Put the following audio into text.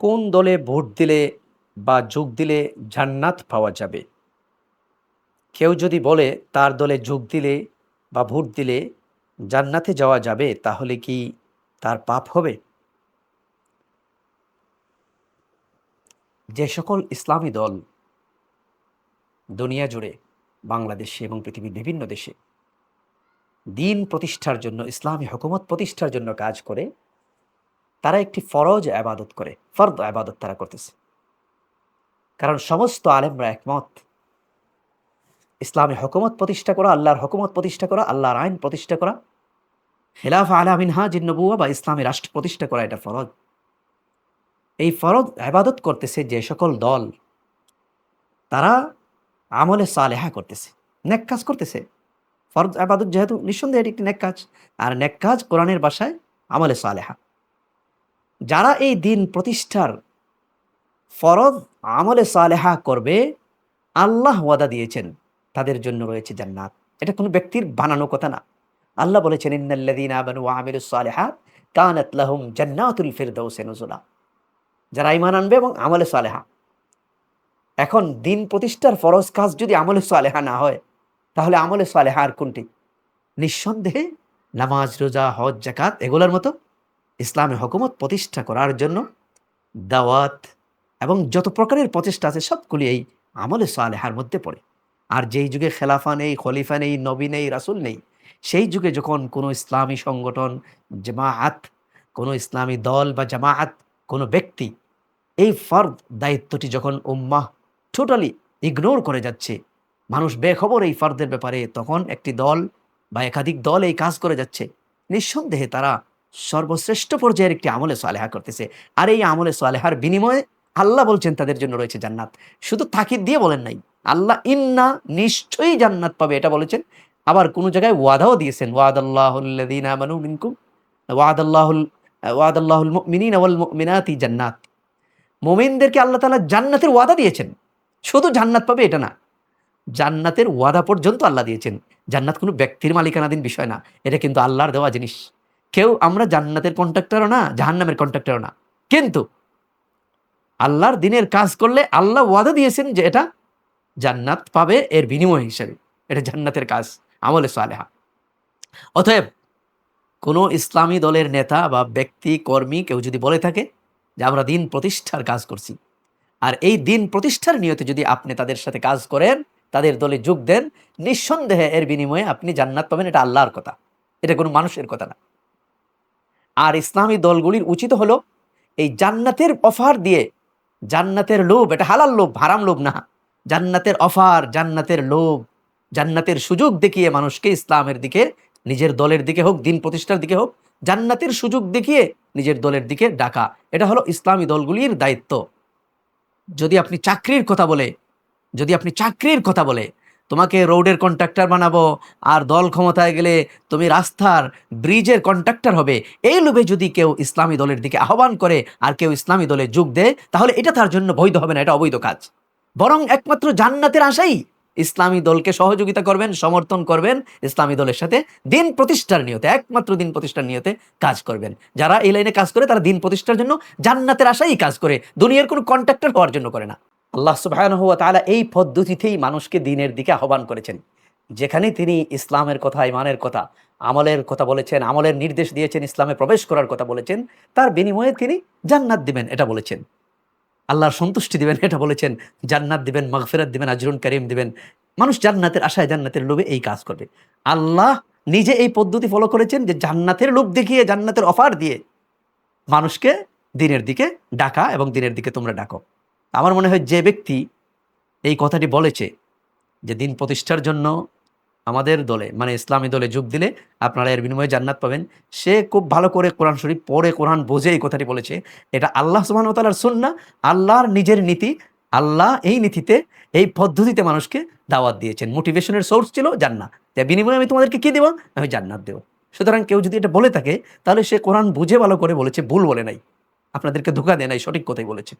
কোন দলে ভোট দিলে বা যোগ দিলে জান্নাত পাওয়া যাবে? কেউ যদি বলে তার দলে যোগ দিলে বা ভোট দিলে জান্নাতে যাওয়া যাবে, তাহলে কি তার পাপ হবে? যে সকল ইসলামী দল দুনিয়া জুড়ে, বাংলাদেশে এবং পৃথিবীর বিভিন্ন দেশে দিন প্রতিষ্ঠার জন্য, ইসলামী হুকুমত প্রতিষ্ঠার জন্য কাজ করে তারা একটি ফরজ আবাদত করে, ফরদ আবাদত তারা করতেছে। কারণ সমস্ত আলেমরা একমত। ইসলামী হুকুমত প্রতিষ্ঠা করা, আল্লাহর হকুমত প্রতিষ্ঠা করা, আল্লাহর আইন প্রতিষ্ঠা করা। খেলাফ আলামিনহা জিন্নবুয়া বা ইসলামী রাষ্ট্র প্রতিষ্ঠা করা এটা ফরজ। এই ফরজ আবাদত করতেছে যে সকল দল, তারা আমলে সালেহা করতেছে, নেক কাজ করতেছে। ফরজ আবাদত যেহেতু নিঃসন্দেহে একটি নেক কাজ, আর নেক কাজ কোরআনের বাসায় আমলে সালেহা। যারা এই দিন প্রতিষ্ঠার ফরজ আমলে সালেহা করবে, আল্লাহ ওয়াদা দিয়েছেন, তাদের জন্য রয়েছে জান্নাত। এটা কোনো ব্যক্তির বানানো কথা না। আল্লাহ বলেছেন লাহুম জান্নাতুল ফিরদাউসে যারা ইমান আনবে এবং আমলে সালেহা। এখন দিন প্রতিষ্ঠার ফরজ কাজ যদি আমলে সালেহা না হয়, তাহলে আমলে সালেহা আর কোনটি? নিঃসন্দেহে নামাজ, রোজা, হজ জাকাত এগুলোর মতো ইসলামী হকুমত প্রতিষ্ঠা করার জন্য দাওয়াত এবং যত প্রকারের প্রচেষ্টা আছে সবগুলি এই আমলে সালেহার মধ্যে পড়ে। আর যেই যুগে খেলাফা নেই, খলিফা নেই, নবী নেই, রাসুল নেই, সেই যুগে যখন কোনো ইসলামী সংগঠন, জামায়াত, কোনো ইসলামী দল বা জামায়াত, কোনো ব্যক্তি এই ফর্দ দায়িত্বটি যখন উম্মাহ টোটালি ইগনোর করে যাচ্ছে, মানুষ বেখবর এই ফর্দের ব্যাপারে, তখন একটি দল বা একাধিক দল এই কাজ করে যাচ্ছে, নিঃসন্দেহে তারা সর্বশ্রেষ্ঠ পর্যায়ের একটি আমলে সালেহা করতেছে। আর এই আমলে সোয়ালেহার বিনিময়ে আল্লাহ বলছেন, তাদের জন্য রয়েছে জান্নাত। শুধু তাকিদ দিয়ে বলেন নাই, আল্লাহ ইন্না নিশ্চয়ই জান্নাত পাবে, এটা বলেছেন। আবার কোন জায়গায় ওয়াদাও দিয়েছেন ওয়াদ জান্নাত। মুমিনদেরকে আল্লাহ তাআলা জান্নাতের ওয়াদা দিয়েছেন। শুধু জান্নাত পাবে এটা না, জান্নাতের ওয়াদা পর্যন্ত আল্লাহ দিয়েছেন। জান্নাত কোনো ব্যক্তির মালিকানাধীন বিষয় না, এটা কিন্তু আল্লাহর দেওয়া জিনিস। কেউ আমরা জান্নাতের কন্ট্রাক্টরও না, জাহান্নামের কন্ট্রাক্টরও না। কিন্তু আল্লাহর দিনের কাজ করলে আল্লাহ ওয়াদা দিয়েছেন যে এটা জান্নাত পাবে এর বিনিময় হিসেবে। এটা জান্নাতের কাজ, আমলে সালেহা। অতএব কোনো ইসলামী দলের নেতা বা ব্যক্তি, কর্মী কেউ যদি বলে থাকে যে আমরা দিন প্রতিষ্ঠার কাজ করছি, আর এই দিন প্রতিষ্ঠার নিয়তে যদি আপনি তাদের সাথে কাজ করেন, তাদের দলে যোগ দেন, নিঃসন্দেহে এর বিনিময়ে আপনি জান্নাত পাবেন, এটা আল্লাহর কথা। এটা কোনো মানুষের কথা না। আর ইসলামী দলগুলির উচিত হলো এই জান্নাতের অফার দিয়ে, জান্নাতের লোভ, এটা হালাল লোভ, হারাম লোভ না, জান্নাতের অফার, জান্নাতের লোভ, জান্নাতের সুযোগ দেখিয়ে মানুষকে ইসলামের দিকে, নিজের দলের দিকে হোক, দিন প্রতিষ্ঠার দিকে হোক, জান্নাতের সুযোগ দেখিয়ে নিজের দলের দিকে ডাকা। এটা হলো ইসলামী দলগুলির দায়িত্ব। যদি আপনি চাকরির কথা বলে, যদি আপনি চাকরির কথা বলে তোমাকে রোডের কন্ট্রাক্টর বানাবো, আর দল ক্ষমতায় গেলে তুমি রাস্তার ব্রিজের কন্ট্রাক্টর হবে। এই লোভে যদি কেউ ইসলামী দলের দিকে আহ্বান করে, আর কেউ ইসলামী দলে যোগ দেয়, তাহলে এটা তার জন্য বৈধ হবে না, এটা অবৈধ কাজ। বরং একমাত্র জান্নাতের আশাই ইসলামী দলকে সহযোগিতা করবেন, সমর্থন করবেন, ইসলামী দলের সাথে দিন প্রতিষ্ঠার নিয়তে, একমাত্র দিন প্রতিষ্ঠার নিয়তে কাজ করবেন। যারা এই লাইনে কাজ করে, তারা দিন প্রতিষ্ঠার জন্য জান্নাতের আশাই কাজ করে, দুনিয়ার কোনো কন্ট্রাক্টর হওয়ার জন্য করে না। আল্লাহ সুবহানাহু ওয়া তাআলা এই পদ্ধতিতেই মানুষকে দিনের দিকে আহ্বান করেছেন। যেখানে তিনি ইসলামের কথা ইমানের কথা, আমলের কথা বলেছেন, আমলের নির্দেশ দিয়েছেন, ইসলামে প্রবেশ করার কথা বলেছেন, তার বিনিময়ে তিনি জান্নাত দিবেন, এটা বলেছেন। আল্লাহর সন্তুষ্টি দিবেন, এটা বলেছেন। জান্নাত দিবেন, মাগফিরাত দিবেন আজরুন করিম দিবেন। মানুষ জান্নাতের আশায় জান্নাতের লোভে এই কাজ করবে। আল্লাহ নিজে এই পদ্ধতি ফলো করেছেন যে জান্নাতের লোভ দেখিয়ে, জান্নাতের অফার দিয়ে মানুষকে দিনের দিকে ডাকা এবং দিনের দিকে তোমরা ডাকো। আমার মনে হয় যে ব্যক্তি এই কথাটি বলেছে যে দিন প্রতিষ্ঠার জন্য আমাদের দলে মানে ইসলামী দলে যোগ দিলে আপনারা এর বিনিময়ে জান্নাত পাবেন। সে খুব ভালো করে কোরআন শরীফ পড়ে, কোরআন বোঝে এই কথাটি বলেছে। এটা আল্লাহ সুবাহতালার সুন্না আল্লাহর নিজের নীতি, আল্লাহ এই নীতিতে, এই পদ্ধতিতে মানুষকে দাওয়াত দিয়েছেন। মোটিভেশনের সোর্স ছিল জান্নাত তাই বিনিময়ে আমি তোমাদেরকে কি দেবো? আমি জান্নাত দেবো। সুতরাং কেউ যদি এটা বলে থাকে, তাহলে সে কোরআন বুঝে ভালো করে বলেছে, ভুল বলে নাই। আপনাদেরকে ধোকা দেয় নাই, সঠিক কথাই বলেছে।